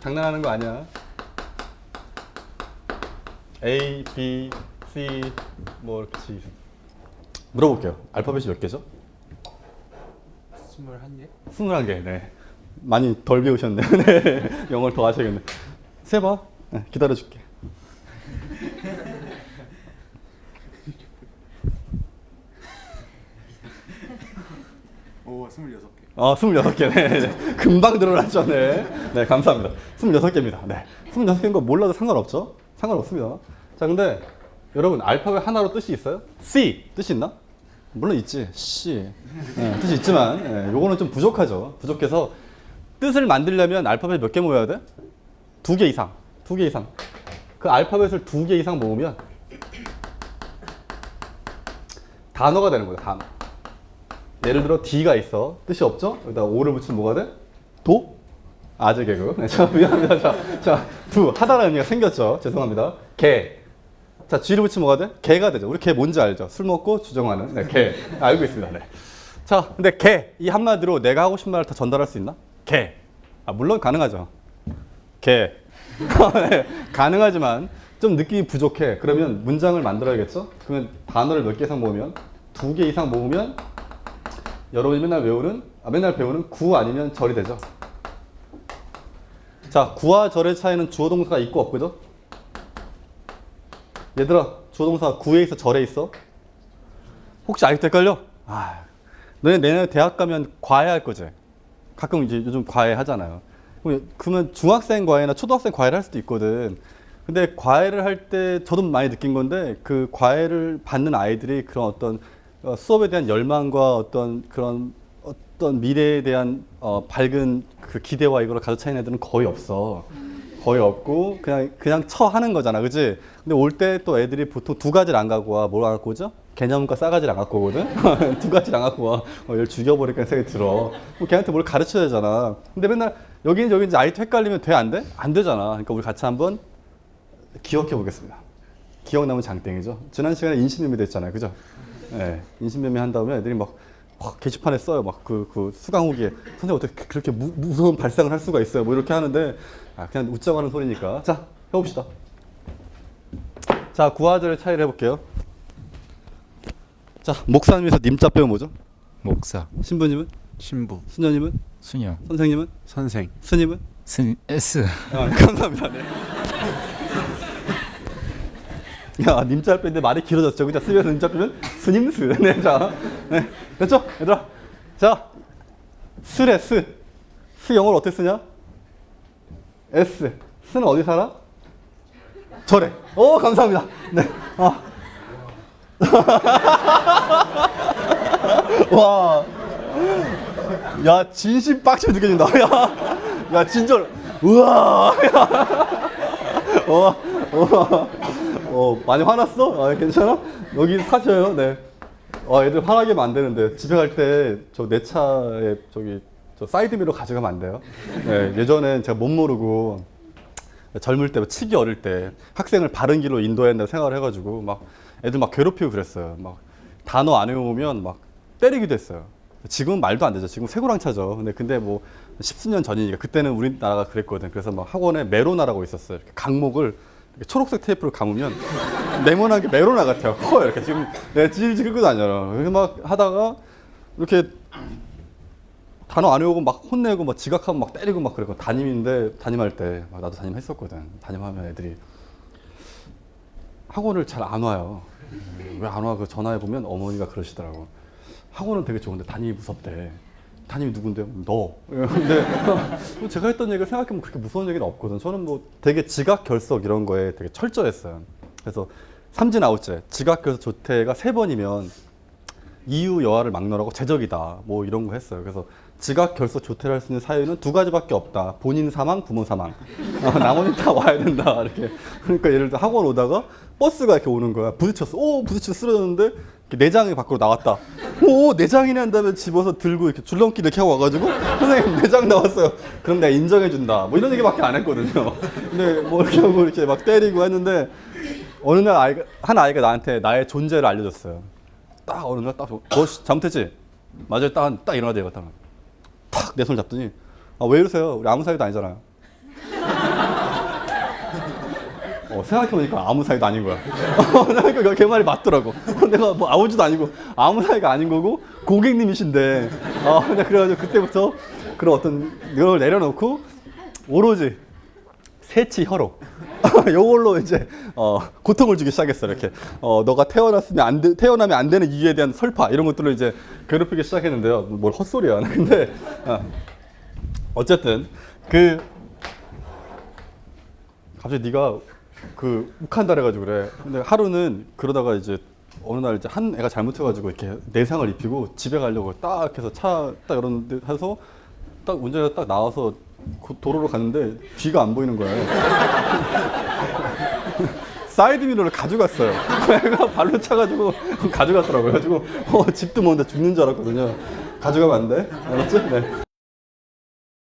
장난하는 거 아니야. A, B, C 뭐 이렇게 G. 물어볼게요. 알파벳이 몇 개죠? 21개? 21개. 네. 많이 덜 배우셨네. 네. 영어를 더 하셔야겠네. 세 봐. 네, 기다려 줄게. 오 26개 어, 26개. 네. 금방 늘어났죠. 네. 네, 감사합니다. 26개입니다. 네. 26개인 거 몰라도 상관없죠? 상관없습니다. 자, 근데 여러분, 알파벳 하나로 뜻이 있어요? C 뜻이 있나? 물론 있지. C. 네, 뜻이 있지만, 네, 요거는 좀 부족하죠. 부족해서 뜻을 만들려면 알파벳 몇 개 모여야 돼? 두 개 이상. 두 개 이상. 그 알파벳을 두 개 이상 모으면 단어가 되는 거예요, 단어. 예를 들어 D가 있어. 뜻이 없죠? 여기다 O를 붙이면 뭐가 돼? 도? 아재 개그. 네, 자, 미안합니다. 자, 자, 두. 하다라는 의미가 생겼죠. 죄송합니다. 개. 자, G를 붙이면 뭐가 돼? 개가 되죠. 우리 개 뭔지 알죠? 술 먹고 주정하는. 네, 개. 알고 있습니다. 네. 자, 근데 개. 이 한마디로 내가 하고 싶은 말을 다 전달할 수 있나? 개. 아, 물론 가능하죠. 개. 네, 가능하지만 좀 느낌이 부족해. 그러면 문장을 만들어야겠죠? 그러면 단어를 몇 개 이상 모으면? 두 개 이상 모으면 여러분이 맨날 외우는, 아, 맨날 배우는 구 아니면 절이 되죠. 자, 구와 절의 차이는 주어 동사가 있고 없고죠? 얘들아, 주어 동사 구에 있어, 절에 있어? 혹시 아직도 헷갈려? 아, 너네 내년 대학 가면 과외할 거지? 가끔 이제 요즘 과외 하잖아요. 그러면 중학생 과외나 초등학생 과외를 할 수도 있거든. 근데 과외를 할 때 저도 많이 느낀 건데 그 과외를 받는 아이들이 그런 어떤 어, 수업에 대한 열망과 어떤 그런 어떤 미래에 대한 어, 밝은 그 기대와 이거를 가져 차이는 애들은 거의 없어. 거의 없고 그냥 그냥 처 하는 거잖아, 그지? 근데 올 때 또 애들이 보통 두 가지를 안 갖고 와, 뭘 안 갖고 오죠? 개념과 싸가지를 안 갖고 오거든. 두 가지를 안 갖고 와, 어, 얘를 죽여버릴까 생각이 들어. 뭐 걔한테 뭘 가르쳐야 되잖아. 근데 맨날 여기는 여기인지 아이트 헷갈리면 돼 안 돼? 안 되잖아. 그러니까 우리 같이 한번 기억해 보겠습니다. 기억나면 장땡이죠. 지난 시간에 인신매매 됐잖아요, 그죠? 네, 인신매매 한 다음에 애들이 막, 막 게시판에 써요. 막 그 그 수강 후기에 선생님 어떻게 그- 그렇게 무, 무서운 발상을 할 수가 있어요? 뭐 이렇게 하는데 아, 그냥 웃자고 하는 소리니까 자 해봅시다. 자 구하절의 차이를 해볼게요. 자 목사님에서 님자 빼면 뭐죠? 목사, 신부님은 신부 수녀님은 수녀, 선생님은 선생 스님은 스, S, 아, 감사합니다. 네. 야, 님자 빼는데 말이 길어졌죠. 그죠? 스에서 님자 빼면 스님스. 네, 자. 네. 됐죠? 얘들아. 자. 스래, 스. 스 영어를 어떻게 쓰냐? S. 스는 어디 살아? 절에. 오, 감사합니다. 네. 아. 와. 야, 진심 빡치게 느껴진다. 야. 야, 진짜. 우와. 어, 어, 어, 많이 화났어? 아, 괜찮아? 여기 사셔요, 네. 아, 애들 화나게 하면 안 되는데. 집에 갈 때 저 내 차에 저기 저 사이드미러 가져가면 안 돼요. 네, 예전엔 제가 못 모르고 젊을 때, 치기 어릴 때 학생을 바른 길로 인도해야 된다고 생각을 해가지고 막 애들 막 괴롭히고 그랬어요. 막 단어 안 외우면 막 때리기도 했어요. 지금은 말도 안 되죠. 지금 쇠고랑차죠. 근데 근데 뭐 십수년 전이니까 그때는 우리나라가 그랬거든. 그래서 막 학원에 메로나라고 있었어요. 이렇게 강목을 초록색 테이프로 감으면 네모나게 메로나 같아요. 커요. 이렇게 지금 내가 찔찔 끌고 다녀요. 그래서 막 하다가 이렇게 단어 안 외우고 막 혼내고 막 지각하면 막 때리고 막 그랬고 담임인데 담임할 때막 나도 담임했었거든. 담임하면 애들이 학원을 잘 안 와요. 왜 안 와? 그 전화해 보면 어머니가 그러시더라고. 학원은 되게 좋은데 담임이 무섭대. 담임이 누군데요? 너. 근데 제가 했던 얘기를 생각해보면 그렇게 무서운 얘기는 없거든. 저는 뭐 되게 지각 결석 이런 거에 되게 철저했어요. 그래서 삼진 아웃제 지각 결석 조퇴가 세 번이면 이유 여하를 막론하고 제적이다. 뭐 이런 거 했어요. 그래서 지각 결석 조퇴를 할 수 있는 사유는 두 가지밖에 없다. 본인 사망, 부모 사망. 어, 나머지 다 와야 된다. 이렇게. 그러니까 예를 들어 학원 오다가 버스가 이렇게 오는 거야. 부딪혔어. 오, 부딪혀 쓰러졌는데 내장이 밖으로 나왔다. 오, 내장이네 한 다음에 집어서 들고 이렇게 줄넘기 이렇게 하고 와가지고 선생님 내장 나왔어요. 그럼 내가 인정해준다. 뭐 이런 얘기밖에 안 했거든요. 근데 뭐 이렇게 하고 이렇게 막 때리고 했는데 어느 날 아이가, 한 아이가 나한테 나의 존재를 알려줬어요. 딱 어느 날 딱, 너 씨, 잘못했지? 맞아요. 딱, 딱 일어나야. 딱. 탁내손 잡더니, 아, 왜 이러세요? 우리 아무 사이도 아니잖아요. 어, 생각해보니까 아무 사이도 아닌 거야. 어, 그러니까 걔 말이 맞더라고. 어, 내가 뭐 아무지도 아니고 아무 사이가 아닌 거고 고객님이신데. 어, 그래가지고 그때부터 그런 어떤 이걸 내려놓고 오로지 새치 혀로 요걸로 이제 어, 고통을 주기 시작했어 이렇게 어, 너가 태어났으면 안 돼, 태어나면 안 되는 이유에 대한 설파 이런 것들을 이제 괴롭히기 시작했는데요 뭘 헛소리야 근데 어, 어쨌든 그 갑자기 네가 그 욱한다 그래가지고 그래 근데 하루는 그러다가 이제 어느 날 이제 한 애가 잘못해가지고 이렇게 내상을 입히고 집에 가려고 딱 해서 차딱 이러는데 해서 딱 운전해서 딱 나와서 고- 도로로 갔는데 뒤가 안 보이는 거야. 사이드 미러를 가져갔어요. 애가 발로 차가지고 가져갔더라고요. 그래가지고 어, 집도 먼데 죽는 줄 알았거든요. 가져가면 안 돼? 알았지? 네.